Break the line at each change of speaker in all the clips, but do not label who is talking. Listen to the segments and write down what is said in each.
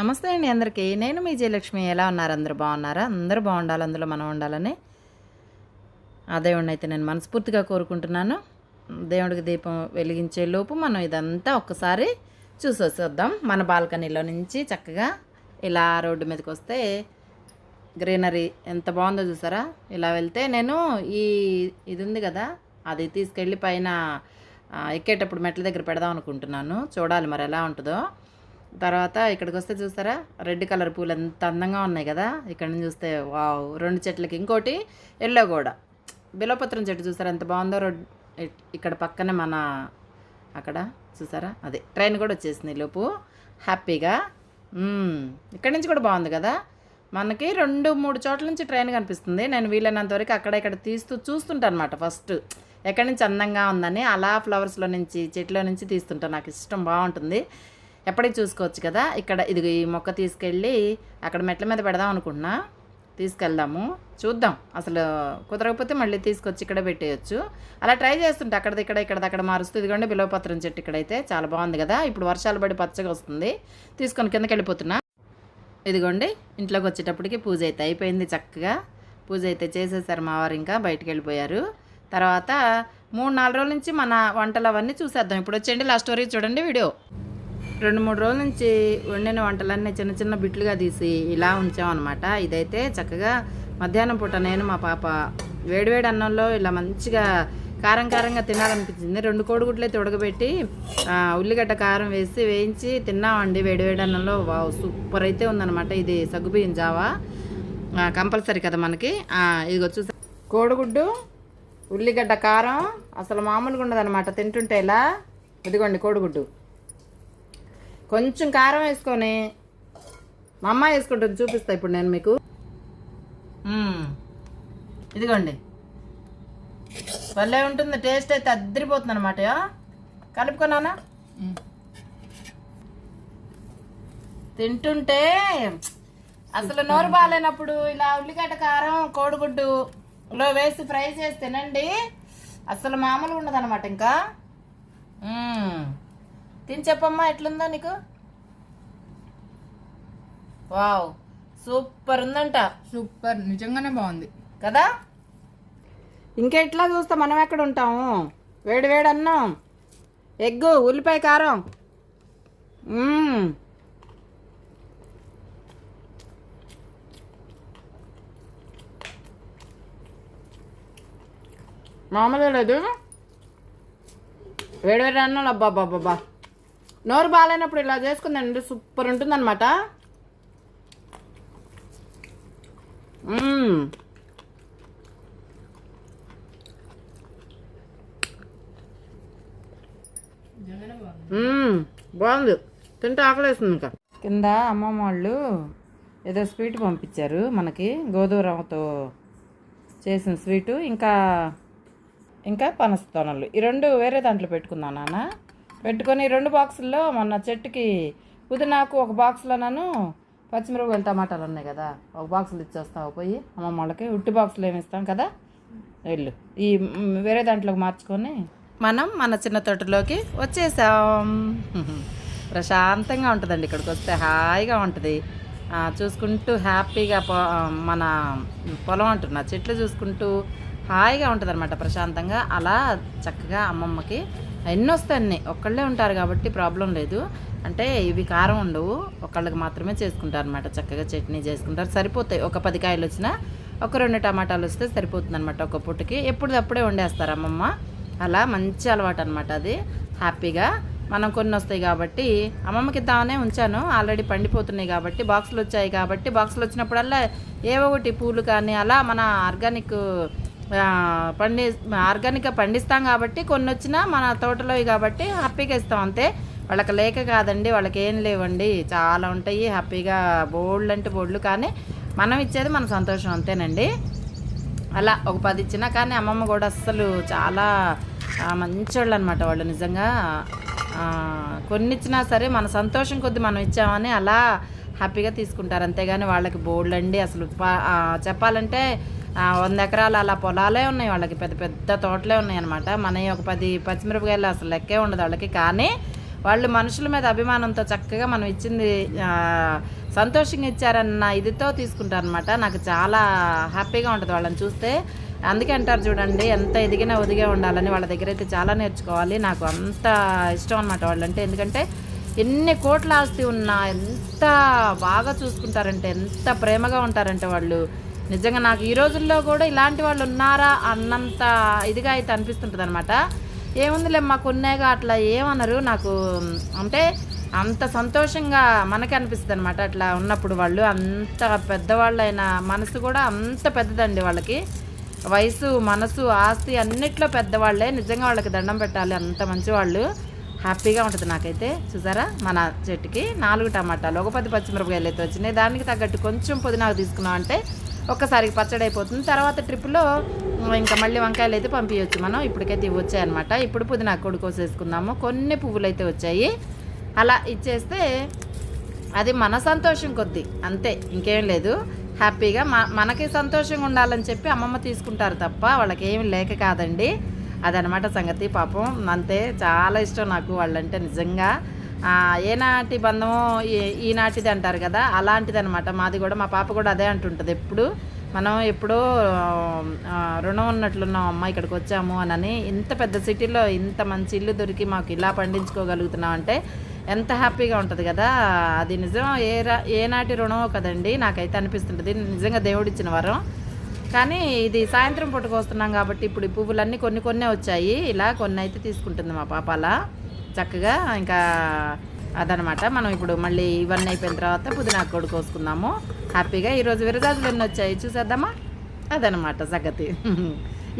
నమస్తే అండి అందరికీ. నేను మీ జయలక్ష్మి. ఎలా ఉన్నారు? అందరూ బాగున్నారా? అందరూ బాగుండాలి. అందులో మనం ఉండాలని ఆ దేవుడిని అయితే నేను మనస్ఫూర్తిగా కోరుకుంటున్నాను. దేవుడికి దీపం వెలిగించే లోపు మనం ఇదంతా ఒక్కసారి చూసొద్దాం మన బాల్కనీలో నుంచి చక్కగా ఇలా రోడ్డు మీదకి వస్తే గ్రీనరీ ఎంత బాగుందో చూసారా? ఇలా వెళ్తే నేను ఈ ఇది ఉంది కదా అది తీసుకెళ్ళి పైన ఎక్కేటప్పుడు మెట్ల దగ్గర పెడదాం అనుకుంటున్నాను. చూడాలి మరి ఎలా ఉంటుందో. తర్వాత ఇక్కడికి వస్తే చూసారా రెడ్ కలర్ పూలు ఎంత అందంగా ఉన్నాయి కదా? ఇక్కడ నుంచి చూస్తే వావ్ రెండు చెట్లకి ఇంకోటి ఎల్లో కూడా బిలోపత్రం చెట్టు చూసారా? ఎంత బాగుందో రోడ్ ఇక్కడ పక్కనే మన అక్కడ చూసారా? అదే ట్రైన్ కూడా వచ్చేసింది లోపు. హ్యాపీగా. ఇక్కడ ఇక్కడి నుంచి కూడా బాగుంది కదా? మనకి రెండు మూడు చోట్ల నుంచి ట్రైన్ కనిపిస్తుంది. నేను వీలైనంత వరకు అక్కడ ఇక్కడ తీస్తూ చూస్తుంటాను అనమాట ఫస్ట్. ఎక్కడి నుంచి అందంగా ఉందని అలా ఫ్లవర్స్లో నుంచి చెట్లో నుంచి తీస్తుంటాను. నాకు ఇష్టం బాగుంటుంది. ఎప్పటికి చూసుకోవచ్చు కదా? ఇక్కడ ఇది ఈ మొక్క తీసుకెళ్ళి అక్కడ మెట్ల మీద పెడదాం అనుకున్నా. తీసుకెళ్దాము. చూద్దాం. అసలు కుదరకపోతే మళ్ళీ తీసుకొచ్చి ఇక్కడ పెట్టేయచ్చు. అలా ట్రై చేస్తుంటే. అక్కడ ఇక్కడ ఇక్కడ అక్కడ మారుస్తూ. ఇదిగోండి బిలవపత్రం చెట్టు ఇక్కడైతే చాలా బాగుంది కదా? ఇప్పుడు వర్షాలు పడి పచ్చగా వస్తుంది. తీసుకొని కిందకి వెళ్ళిపోతున్నా. ఇదిగోండి ఇంట్లోకి వచ్చేటప్పటికి పూజ అయితే అయిపోయింది చక్కగా. పూజ అయితే చేసేసారు మావారు ఇంకా బయటికి వెళ్ళిపోయారు. తర్వాత మూడు నాలుగు రోజుల నుంచి మన వంటలు అవన్నీ చూసేద్దాం. ఇప్పుడు వచ్చేయండి లాస్ట్ వరకు చూడండి వీడియో రెండు మూడు రోజుల నుంచి వండిన వంటలన్నీ చిన్న చిన్న బిట్లుగా తీసి ఇలా ఉంచామన్నమాట. ఇదైతే చక్కగా మధ్యాహ్నం పూట నేను మా పాప వేడివేడి అన్నంలో ఇలా మంచిగా కారం కారంగా తినాలనిపించింది. రెండు కోడిగుడ్లైతే ఉడకబెట్టి ఉల్లిగడ్డ కారం వేసి వేయించి తిన్నామండి వేడివేడి అన్నంలో. వావ్ సూపర్ అయితే ఉందన్నమాట ఇది సగ్గుబియ్యం జావా. కంపల్సరీ కదా మనకి. ఇది ఇదిగో కోడిగుడ్డు ఉల్లిగడ్డ కారం అసలు మామూలుగా ఉండదన్నమాట తింటుంటే ఇలా ఇదిగోండి కోడిగుడ్డు. కొంచెం కారం వేసుకొని మా అమ్మ వేసుకుంటుంది చూపిస్తా ఇప్పుడు నేను మీకు. ఇదిగోండి. భలే ఉంటుంది టేస్ట్ అయితే అద్దరిపోతుంది అనమాట కలుపుకున్నానా తింటుంటే అసలు నోరు బాగాలేనప్పుడు ఇలా ఉల్లిగడ్డ కారం కోడిగుడ్డులో వేసి ఫ్రై చేసి తినండి. అసలు మామూలుగా ఉండదు అనమాట ఇంకా. తిని చెప్పమ్మా ఎట్లుందో నీకు? వావ్ సూపర్ ఉందంట.
సూపర్ నిజంగానే బాగుంది.
కదా? ఇంకెట్లా చూస్తా మనం ఎక్కడ ఉంటాము? వేడి వేడి అన్నం ఎగ్గు ఉల్లిపాయ కారం. మ్మ్. మామూలుగా లేదు. వేడి వేడి అన్నం అబ్బా అబ్బా అబ్బా నోరు బాగాలేనప్పుడు ఇలా చేసుకుందండి సూపర్ ఉంటుందన్నమాట. బాగుంది. తింటే ఆకలేస్తుంది ఇంకా. కింద అమ్మమ్మ వాళ్ళు ఏదో స్వీట్ పంపించారు మనకి గోధుమ రవ్వతో చేసిన స్వీటు ఇంకా ఇంకా పనస్తోనలు ఈ రెండు వేరే దాంట్లో పెట్టుకుందా నాన్న. పెట్టుకొని రెండు బాక్సుల్లో మొన్న చెట్టుకి పుదీనాకు ఒక బాక్స్లో నన్ను పచ్చిమిరపకాయలు టమాటాలు ఉన్నాయి కదా. ఒక బాక్సులు ఇచ్చేస్తావు పోయి అమ్మమ్మ వాళ్ళకి ఉట్టి బాక్సులు ఏమి ఇస్తాం కదా? వెళ్ళు. ఈ వేరే దాంట్లోకి మార్చుకొని మనం మన చిన్న తోటలోకి వచ్చేసాం. ప్రశాంతంగా ఉంటుందండి ఇక్కడికి వస్తే. హాయిగా ఉంటుంది. చూసుకుంటూ హ్యాపీగా పొ మన పొలం అంటున్నా చెట్లు చూసుకుంటూ హాయిగా ఉంటుంది అనమాట ప్రశాంతంగా. అలా చక్కగా అమ్మమ్మకి అన్నీ వస్తాయి ఒక్కళ్ళే ఉంటారు కాబట్టి ప్రాబ్లం లేదు. అంటే ఇవి కారం ఉండవు. ఒకళ్ళకి మాత్రమే చేసుకుంటారు అనమాట చక్కగా చట్నీ చేసుకుంటారు. సరిపోతాయి. ఒక పది కాయలు వచ్చినా ఒక రెండు టమాటాలు వస్తే సరిపోతుంది అనమాట ఒక పూటకి. ఎప్పుడప్పుడే వండేస్తారు అమ్మమ్మ. అలా మంచి అలవాటు అనమాట అది. హ్యాపీగా. మనం కొన్ని వస్తాయి కాబట్టి అమ్మమ్మకి ఇద్దామనే ఉంచాను. ఆల్రెడీ పండిపోతున్నాయి కాబట్టి బాక్సులు వచ్చాయి కాబట్టి బాక్సులు వచ్చినప్పుడల్లా ఏవో ఒకటి పూలు కానీ అలా మన ఆర్గానిక్ పండి ఆర్గానిక్గా పండిస్తాం కాబట్టి కొన్ని వచ్చినా మన తోటలోవి కాబట్టి హ్యాపీగా ఇస్తాం అంతే. వాళ్ళకి లేక కాదండి వాళ్ళకి ఏం లేవండి. చాలా ఉంటాయి హ్యాపీగా బోళ్ళు అంటే బోళ్ళు కానీ మనం ఇచ్చేది మన సంతోషం అంతేనండి. అలా ఒక పది ఇచ్చినా కానీ అమ్మమ్మ కూడా అస్సలు చాలా మంచోళ్ళు అనమాట వాళ్ళు నిజంగా. కొన్ని ఇచ్చినా సరే మన సంతోషం కొద్ది మనం ఇచ్చామని అలా హ్యాపీగా తీసుకుంటారు. అంతేగాని వాళ్ళకి బోల్డ్ అండి అసలు. చెప్పాలంటే వంద ఎకరాలు అలా పొలాలే ఉన్నాయి వాళ్ళకి పెద్ద పెద్ద తోటలే ఉన్నాయి అనమాట మన ఒక పది పచ్చిమిరపకాయలు అసలు లెక్కే ఉండదు వాళ్ళకి. కానీ వాళ్ళు మనుషుల మీద అభిమానంతో చక్కగా మనం ఇచ్చింది సంతోషంగా ఇచ్చారన్న ఇదితో తీసుకుంటారనమాట నాకు చాలా హ్యాపీగా ఉంటుంది వాళ్ళని చూస్తే. అందుకే అంటారు చూడండి ఎంత ఎదిగినా ఒదిగే ఉండాలని వాళ్ళ దగ్గర అయితే చాలా నేర్చుకోవాలి. నాకు అంత ఇష్టం అనమాట వాళ్ళంటే. ఎందుకంటే ఎన్ని కోట్ల ఆస్తి ఉన్నా ఎంత బాగా చూసుకుంటారంటే ఎంత ప్రేమగా ఉంటారంటే వాళ్ళు. నిజంగా నాకు ఈ రోజుల్లో కూడా ఇలాంటి వాళ్ళు ఉన్నారా అన్నంత ఇదిగా అయితే అనిపిస్తుంటుంది అనమాట ఏముందిలే మాకు ఉన్నాయిగా అట్లా ఏమన్నారు నాకు అంటే అంత సంతోషంగా మనకి అనిపిస్తుంది అనమాట అట్లా ఉన్నప్పుడు వాళ్ళు. అంత పెద్దవాళ్ళైన మనసు కూడా అంత పెద్దదండి వాళ్ళకి. వయసు మనసు ఆస్తి అన్నిట్లో పెద్దవాళ్ళే. నిజంగా వాళ్ళకి దండం పెట్టాలి అంత మంచి వాళ్ళు హ్యాపీగా ఉంటుంది నాకైతే. చూసారా? మన చెట్టుకి నాలుగు టమాటాలు. ఒక పది పచ్చిమిరపకాయలు అయితే వచ్చినాయి. దానికి తగ్గట్టు కొంచెం పుదీనాకు తీసుకున్నాం అంటే ఒక్కసారికి పచ్చడి అయిపోతుంది. తర్వాత ట్రిప్లో ఇంకా మళ్ళీ వంకాయలు అయితే పంపించవచ్చు మనం. ఇప్పటికైతే ఇవి వచ్చాయన్నమాట. ఇప్పుడు పుదీనా కొడు కోసేసుకుందాము. కొన్ని పువ్వులు అయితే వచ్చాయి. అలా ఇచ్చేస్తే అది మన సంతోషం కొద్దీ. అంతే ఇంకేం లేదు. హ్యాపీగా మనకి సంతోషంగా ఉండాలని చెప్పి అమ్మమ్మ తీసుకుంటారు తప్ప వాళ్ళకి ఏమి లేక కాదండి. అదనమాట సంగతి పాపం. అంతే చాలా ఇష్టం నాకు వాళ్ళంటే నిజంగా. ఏనాటి బంధమో ఈ- ఈనాటిది అంటారు కదా అలాంటిది అనమాట మాది కూడా మా పాప కూడా అదే అంటుంటుంది ఎప్పుడు. మనం ఎప్పుడో రుణం ఉన్నట్లున్నాం అమ్మ ఇక్కడికి వచ్చాము అనని ఇంత పెద్ద సిటీలో ఇంత మంచి ఇల్లు దొరికి మాకు ఇలా పండించుకోగలుగుతున్నాం అంటే ఎంత హ్యాపీగా ఉంటుంది కదా. అది నిజం ఏ రా- ఏనాటి రుణమో కదండి నాకైతే అనిపిస్తుంటుంది. నిజంగా దేవుడిచ్చిన వరం. కానీ ఇది సాయంత్రం పూటకు వస్తున్నాం కాబట్టి ఇప్పుడు ఈ పువ్వులన్నీ కొన్ని కొన్నే వచ్చాయి. ఇలా కొన్ని అయితే తీసుకుంటుంది మా పాప అలా. చక్కగా ఇంకా అదనమాట. మనం ఇప్పుడు మళ్ళీ ఇవన్నీ అయిపోయిన తర్వాత పుదీనా కూడా కోసుకుందాము. హ్యాపీగా ఈరోజు విరజాజులు ఎన్ని వచ్చాయి చూసేద్దామా? అదనమాట సంగతి.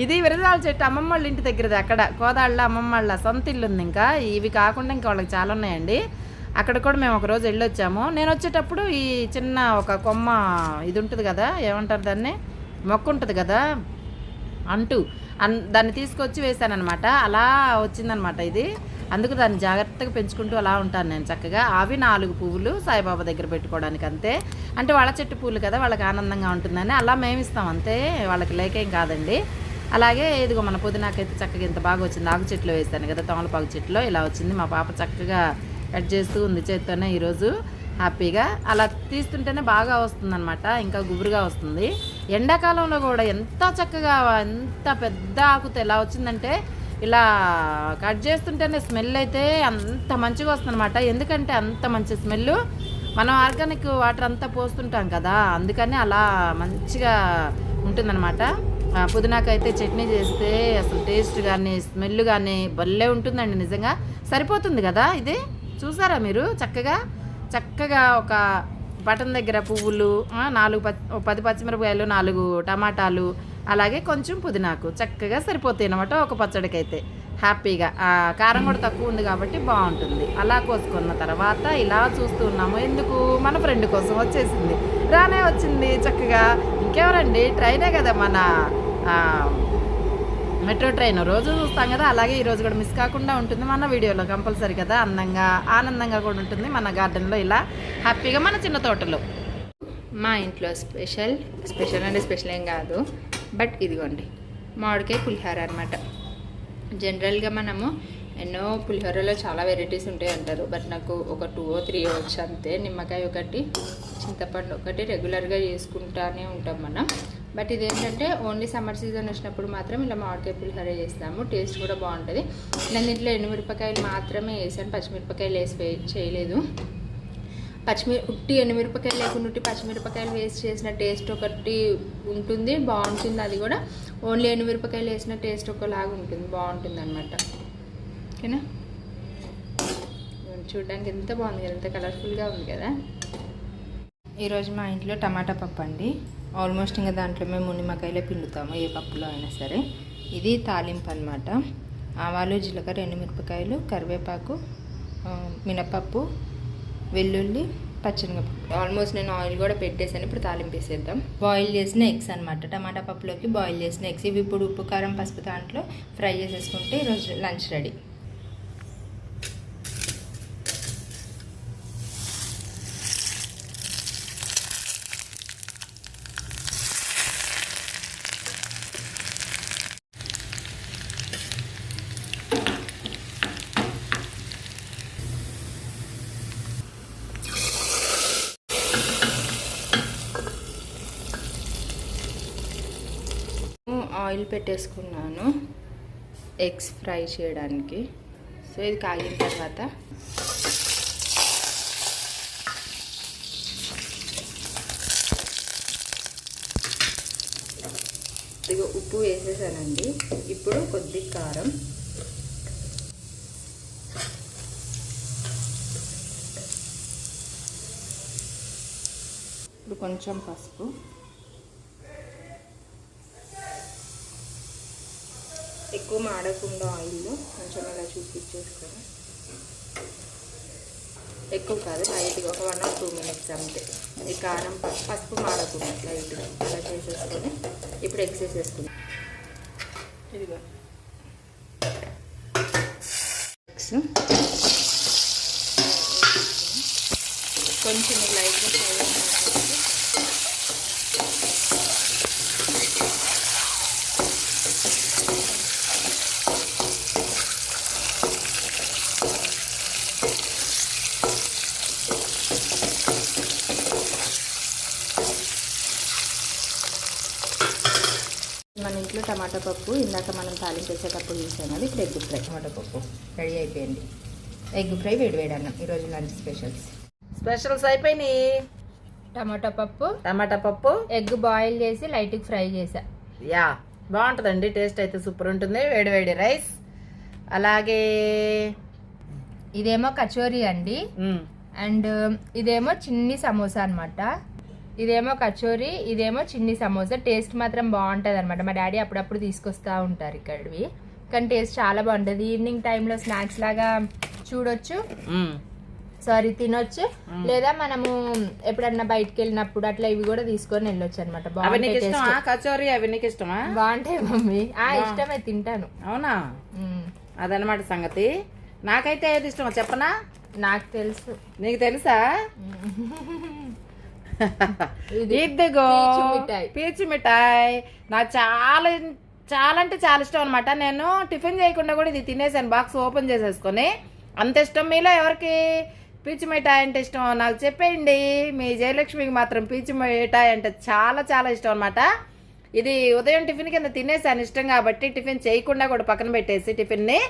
ఇది విరజాల చెట్టు అమ్మమ్మ వాళ్ళ ఇంటి దగ్గరది అక్కడ. కోదాళ్ళ అమ్మమ్మ వాళ్ళ సొంత ఇల్లు ఉంది ఇంకా. ఇవి కాకుండా ఇంకా వాళ్ళకి చాలా ఉన్నాయండి. అక్కడ కూడా మేము ఒకరోజు వెళ్ళొచ్చాము. నేను వచ్చేటప్పుడు ఈ చిన్న ఒక కొమ్మ ఇది ఉంటుంది కదా ఏమంటారు దాన్ని? మొక్క ఉంటుంది కదా అంటూ. అన్ దాన్ని తీసుకొచ్చి వేశానమాట అలా వచ్చిందనమాట ఇది. అందుకు దాన్ని జాగ్రత్తగా పెంచుకుంటూ అలా ఉంటాను నేను చక్కగా. అవి నాలుగు పువ్వులు సాయిబాబా దగ్గర పెట్టుకోవడానికి అంతే. అంటే వాళ్ళ చెట్టు పువ్వులు కదా వాళ్ళకి ఆనందంగా ఉంటుందని అలా మేము ఇస్తాం అంతే. వాళ్ళకి లేకేం కాదండి. అలాగే ఇదిగో మన పుదీనాకైతే చక్కగా ఇంత బాగా వచ్చింది. ఆకు చెట్లు వేస్తాను కదా తమలపాకు చెట్లు ఇలా వచ్చింది. మా పాప చక్కగా కట్ చేస్తూ ఉంది చేత్తోనే ఈరోజు. హ్యాపీగా. అలా తీస్తుంటేనే బాగా వస్తుందన్నమాట. ఇంకా గుబురుగా వస్తుంది. ఎండాకాలంలో కూడా ఎంత చక్కగా ఎంత పెద్ద ఆకుతో ఎలా వచ్చిందంటే ఇలా కట్ చేస్తుంటేనే స్మెల్ అయితే అంత మంచిగా వస్తుందన్నమాట. ఎందుకంటే అంత మంచి స్మెల్ మనం ఆర్గానిక్ వాటర్ అంతా పోస్తుంటాం కదా అందుకని అలా మంచిగా ఉంటుందన్నమాట. పుదీనాకైతే చట్నీ చేస్తే అసలు టేస్ట్ కానీ స్మెల్ కానీ భలే ఉంటుందండి నిజంగా. సరిపోతుంది కదా ఇది? చూసారా మీరు? చక్కగా చక్కగా ఒక బటన్ దగ్గర పువ్వులు నాలుగు పచ్చి పది పచ్చిమిరపకాయలు నాలుగు టమాటాలు అలాగే కొంచెం పుదీనాకు. చక్కగా సరిపోతాయి అనమాట ఒక పచ్చడికైతే. హ్యాపీగా. ఆ, కారం కూడా తక్కువ ఉంది కాబట్టి బాగుంటుంది. అలా కోసుకున్న తర్వాత ఇలా చూస్తూ ఉన్నాము. ఎందుకు? మన ఫ్రెండ్ కోసం వచ్చేసింది. రానే వచ్చింది చక్కగా. ఇంకెవరండి? ట్రైనే కదా మన మెట్రో ట్రైన్ రోజు చూస్తాం కదా అలాగే ఈరోజు కూడా మిస్ కాకుండా ఉంటుంది మన వీడియోలో కంపల్సరీ కదా అందంగా ఆనందంగా కూడా ఉంటుంది మన గార్డెన్లో ఇలా హ్యాపీగా మన చిన్న తోటలో.
మా ఇంట్లో స్పెషల్ స్పెషల్ అంటే స్పెషల్ ఏం కాదు బట్ ఇదిగోండి మామిడికాయ పులిహోర అనమాట జనరల్గా మనము ఎన్నో పులిహోరలో చాలా వెరైటీస్ ఉంటాయి అంటారు బట్ నాకు ఒక టూ ఓ త్రీ వచ్చి అంతే నిమ్మకాయ ఒకటి చింతపండు ఒకటి రెగ్యులర్గా చేసుకుంటానే ఉంటాం మనం. బట్ ఇదేంటంటే ఓన్లీ సమ్మర్ సీజన్ వచ్చినప్పుడు మాత్రం ఇలా మామిడికాయ పులిహోర చేస్తాము. టేస్ట్ కూడా బాగుంటుంది. నేను ఇంట్లో ఎండుమిరపకాయలు మాత్రమే వేసాను పచ్చిమిరపకాయలు వేసి చేయలేదు. పచ్చిమిర ఉట్టి ఎండుమిరపకాయలు లేకుండా ఉట్టి పచ్చిమిరపకాయలు వేస్ట్ చేసిన టేస్ట్ ఒకటి ఉంటుంది. బాగుంటుంది అది కూడా. ఓన్లీ ఎండుమిరపకాయలు వేసిన టేస్ట్ ఒకలాగా ఉంటుంది. బాగుంటుంది అనమాట ఓకేనా చూడడానికి ఎంత బాగుంది కదా. ఎంత కలర్ఫుల్గా ఉంది కదా. ఈరోజు మా ఇంట్లో టమాటా పప్పు అండి ఆల్మోస్ట్ ఇంకా దాంట్లో మేము నిమ్మకాయలే పిండుతాము ఏ పప్పులో అయినా సరే. ఇది తాలింపు అనమాట ఆవాలు జీలకర్ర ఎండుమిరపకాయలు కరివేపాకు మినపప్పు వెల్లుల్లి పచ్చనిగపప్పు ఆల్మోస్ట్ నేను ఆయిల్ కూడా పెట్టేసాను ఇప్పుడు తాలింపు వేసేద్దాం. బాయిల్ చేసిన ఎగ్స్ అనమాట టమాటా పప్పులోకి బాయిల్ చేసిన ఎగ్స్. ఇవి ఇప్పుడు ఉప్పు కారం పసుపు దాంట్లో ఫ్రై చేసేసుకుంటే ఈరోజు లంచ్ రెడీ. ఆయిల్ పెట్టేసుకున్నాను. ఎగ్స్ ఫ్రై చేయడానికి. సో ఇది కాగిన తర్వాత. ఇదిగో ఉప్పు వేసేసానండి. ఇప్పుడు కొద్ది కారం. ఇప్పుడు కొంచెం పసుపు. ఎక్కువ మాడకుండా ఆయిల్లో కొంచెం అలా చూపించేసుకొని. ఎక్కువ కాదు లైట్గా ఒక వన్ ఆర్ టూ మినిట్స్ అంతే. ఈ కారం పసుపు పసుపు మాడకుండా లైట్గా అలా చేసేసుకొని ఇప్పుడు ఎగ్స్ వేసేసుకుందాం ఇదిగో. ఎగ్స్ కొంచెం లైట్గా ఫ్రై అయిన తర్వాత మన ఇంట్లో టమాటా పప్పు ఇందాక మనం తాలింపు వేసేటప్పుడు చూసాం అది ఇప్పుడు ఎగ్ ఫ్రై. టమాటా పప్పు రెడీ అయిపోయింది. ఎగ్ ఫ్రై వేడి వేడి అన్నం. ఈరోజు లంచ్ స్పెషల్స్.
స్పెషల్స్ అయిపోయినాయి.
టమాటా పప్పు
టమాటా పప్పు
ఎగ్ బాయిల్ చేసి లైట్గా ఫ్రై చేసా.
యా బాగుంటుందండి. టేస్ట్ అయితే సూపర్ ఉంటుంది. వేడి వేడి రైస్. అలాగే
ఇదేమో కచోరీ అండి. అండ్ ఇదేమో చిన్ని సమోసా అన్నమాట. ఇదేమో కచోరీ ఇదేమో చిన్ని సమోసా. టేస్ట్ మాత్రం బాగుంటుంది అనమాట మా డాడీ అప్పుడప్పుడు తీసుకొస్తా ఉంటారు ఇక్కడివి. కానీ టేస్ట్ చాలా బాగుంటుంది. ఈవినింగ్ టైంలో స్నాక్స్ లాగా చూడొచ్చు. సారీ తినొచ్చు. లేదా మనము ఎప్పుడన్నా బయటకు వెళ్ళినప్పుడు అట్లా ఇవి కూడా తీసుకొని వెళ్ళొచ్చు అనమాట.
కచోరీ ఇష్టమా?
బాగుంటాయి మమ్మీ. ఆ ఇష్టమే తింటాను.
అవునా? అదనమాట సంగతి. నాకైతే ఏది ఇష్టమో చెప్పనా?
నాకు తెలుసు.
నీకు తెలుసా? ఇదిగో
పీచు మిఠాయి.
నాకు చాలా చాలా అంటే చాలా ఇష్టం అనమాట నేను టిఫిన్ చేయకుండా కూడా ఇది తినేసాను. బాక్స్ ఓపెన్ చేసేసుకొని. అంత ఇష్టం మీలో ఎవరికి పీచు మిఠాయి అంటే ఇష్టం? నాకు చెప్పేయండి. మీ జయలక్ష్మికి మాత్రం పీచు మిఠాయి అంటే చాలా చాలా ఇష్టం అనమాట ఇది ఉదయం టిఫిన్ కింద తినేసాను ఇష్టం కాబట్టి టిఫిన్ చేయకుండా కూడా పక్కన పెట్టేసి టిఫిన్ని.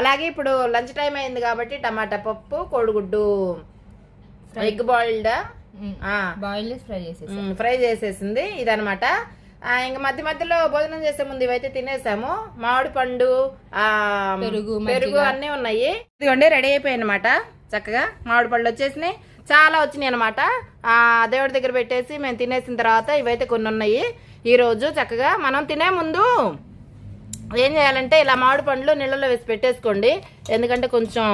అలాగే ఇప్పుడు లంచ్ టైం అయింది కాబట్టి టమాటా పప్పు కోడిగుడ్డు ఎగ్ బాయిల్డ్
బాయిల్ ఫ్రై చేసేసి.
ఫ్రై చేసేసింది ఇదనమాట ఇంక మధ్య మధ్యలో భోజనం చేసే ముందు ఇవైతే తినేసాము. మామిడి పండు ఆ
పెరుగు,
పెరుగు అన్నీ ఉన్నాయి. ఇదిగోండి రెడీ అయిపోయాయి అనమాట చక్కగా. మామిడి పళ్ళు వచ్చేసినాయి. చాలా వచ్చినాయి అనమాట ఆ దేవుడి దగ్గర పెట్టేసి మేము తినేసిన తర్వాత ఇవైతే కొన్ని ఉన్నాయి. ఈ రోజు చక్కగా మనం తినే ముందు ఏం చేయాలంటే ఇలా మామిడి పండ్లు నీళ్ళలో వేసి పెట్టేసుకోండి. ఎందుకంటే కొంచెం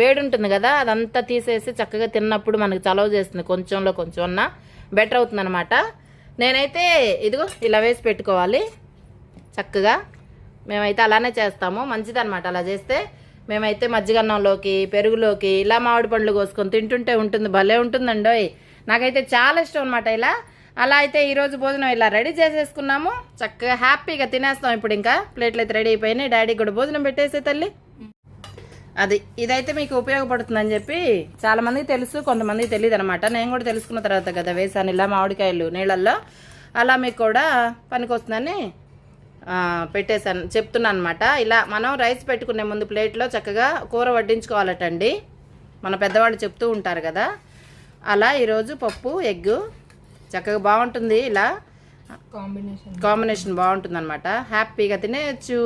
వేడి ఉంటుంది కదా అదంతా తీసేసి చక్కగా తిన్నప్పుడు మనకి చలవ చేస్తుంది కొంచెంలో కొంచెం అన్న. బెటర్ అవుతుంది అనమాట నేనైతే ఇదిగో ఇలా వేసి పెట్టుకోవాలి. చక్కగా. మేమైతే అలానే చేస్తాము. మంచిదన్నమాట అలా చేస్తే. మేమైతే మజ్జిగన్నంలోకి పెరుగులోకి ఇలా మామిడి పండ్లు కోసుకొని తింటుంటే ఉంటుంది భలే ఉంటుందండోయ్. నాకైతే చాలా ఇష్టం అనమాట ఇలా. అలా అయితే ఈరోజు భోజనం ఇలా రెడీ చేసేసుకున్నాము. చక్కగా హ్యాపీగా తినేస్తాం ఇప్పుడు ఇంకా. ప్లేట్లు అయితే రెడీ అయిపోయినాయి. డాడీ కూడా భోజనం పెట్టేసే తల్లి. అది ఇదైతే మీకు ఉపయోగపడుతుందని చెప్పి చాలా మందికి తెలుసు కొంతమందికి తెలియదు అనమాట నేను కూడా తెలుసుకున్న తర్వాత కదా వేసాను ఇలా మామిడికాయలు నీళ్ళల్లో. అలా మీకు కూడా పనికొస్తుందని పెట్టేశాను చెప్తున్నాను అనమాట ఇలా మనం రైస్ పెట్టుకునే ముందు ప్లేట్లో చక్కగా కూర వడ్డించుకోవాలటండి. మన పెద్దవాళ్ళు చెప్తూ ఉంటారు కదా. అలా ఈరోజు పప్పు ఎగ్ చక్కగా బాగుంటుంది. ఇలా
కాంబినేషన్.
కాంబినేషన్ బాగుంటుంది అనమాట హ్యాపీగా తినేయచ్చు.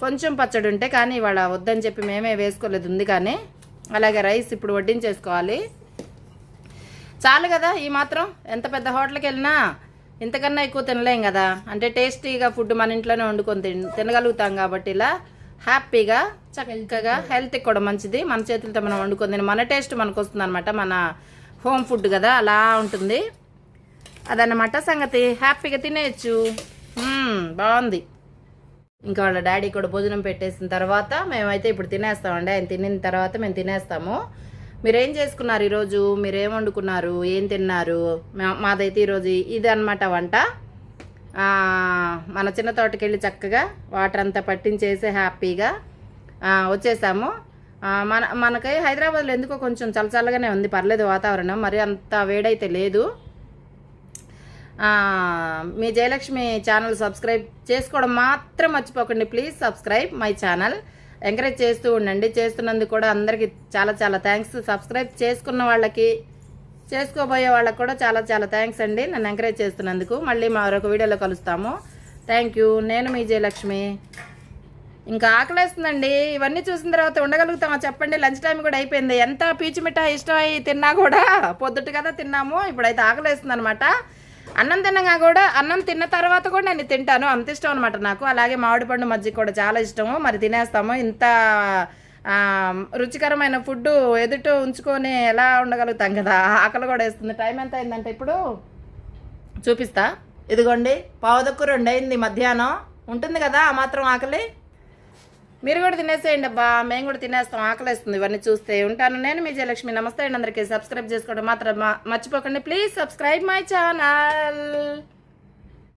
కొంచెం పచ్చడి ఉంటే కానీ ఇవాళ వద్దని చెప్పి మేమే వేసుకోలేదు ఉంది కానీ. అలాగే రైస్ ఇప్పుడు వడ్డించేసుకోవాలి. చాలు కదా ఈ మాత్రం. ఎంత పెద్ద హోటల్కి వెళ్ళినా ఇంతకన్నా ఎక్కువ తినలేం కదా. అంటే టేస్టీగా ఫుడ్ మన ఇంట్లోనే వండుకొని తిన్ తినగలుగుతాం కాబట్టి ఇలా హ్యాపీగా చక్కగా హెల్త్కి కూడా మంచిది. మన చేతులతో మనం వండుకొని తిని మన టేస్ట్ మనకు వస్తుంది అనమాట మన హోమ్ ఫుడ్ కదా అలా ఉంటుంది. అదన్నమాట సంగతి. హ్యాపీగా తినేయచ్చు. బాగుంది. ఇంకా వాళ్ళ డాడీ కూడా భోజనం పెట్టేసిన తర్వాత మేమైతే ఇప్పుడు తినేస్తామండి. ఆయన తినిన తర్వాత మేము తినేస్తాము. మీరేం చేసుకున్నారు ఈరోజు? మీరేం వండుకున్నారు? ఏం తిన్నారు? మా- మాదైతే ఈరోజు ఇది అనమాట వంట మన చిన్న తోటకి వెళ్ళి చక్కగా వాటర్ అంతా పట్టించేసి హ్యాపీగా వచ్చేసాము. మన మనకి హైదరాబాద్లో ఎందుకో కొంచెం చల్లచల్లగానే ఉంది. పర్లేదు వాతావరణం మరి అంత వేడైతే లేదు. మీ జయలక్ష్మి ఛానల్ సబ్స్క్రైబ్ చేసుకోవడం మాత్రం మర్చిపోకండి. Please subscribe my channel. Encourage చేస్తూ ఉండండి. చేస్తున్నందుకు కూడా అందరికీ చాలా చాలా థ్యాంక్స్. సబ్స్క్రైబ్ చేసుకున్న వాళ్ళకి చేసుకోబోయే వాళ్ళకి కూడా చాలా చాలా థ్యాంక్స్ అండి. నన్ను ఎంకరేజ్ చేస్తున్నందుకు. మళ్ళీ మరొక వీడియోలో కలుస్తాము. Thank you. నేను మీ జయలక్ష్మి. ఇంకా ఆకలేస్తుందండి. ఇవన్నీ చూసిన తర్వాత ఉండగలుగుతామా చెప్పండి. లంచ్ టైం కూడా అయిపోయింది. ఎంత పీచు మిఠాయి ఇష్టమై తిన్నా కూడా పొద్దుట కదా తిన్నాము. ఇప్పుడైతే ఆకలేస్తుంది అనమాట అన్నం తినగా కూడా అన్నం తిన్న తర్వాత కూడా నేను తింటాను. అంత ఇష్టం అనమాట నాకు. అలాగే మామిడి పండు మజ్జిగ కూడా చాలా ఇష్టము. మరి తినేస్తాము. ఇంత రుచికరమైన ఫుడ్ ఎదుట ఉంచుకొని ఎలా ఉండగలుగుతాం కదా? ఆకలి కూడా వేస్తుంది. టైం ఎంత అయిందంటే ఇప్పుడు? చూపిస్తా. ఇదిగోండి పావుదక్కు రెండు అయింది మధ్యాహ్నం. ఉంటుంది కదా ఆ మాత్రం ఆకలి? మీరు కూడా తినేసేయండి అబ్బా. మేము కూడా తినేస్తాం. ఆకలిస్తుంది ఇవన్నీ చూస్తే. ఉంటాను నేను మీ జయలక్ష్మి. నమస్తే అండి. అందరికీ సబ్స్క్రైబ్ చేసుకోవడం మాత్రం మర్చిపోకండి. Please subscribe my channel.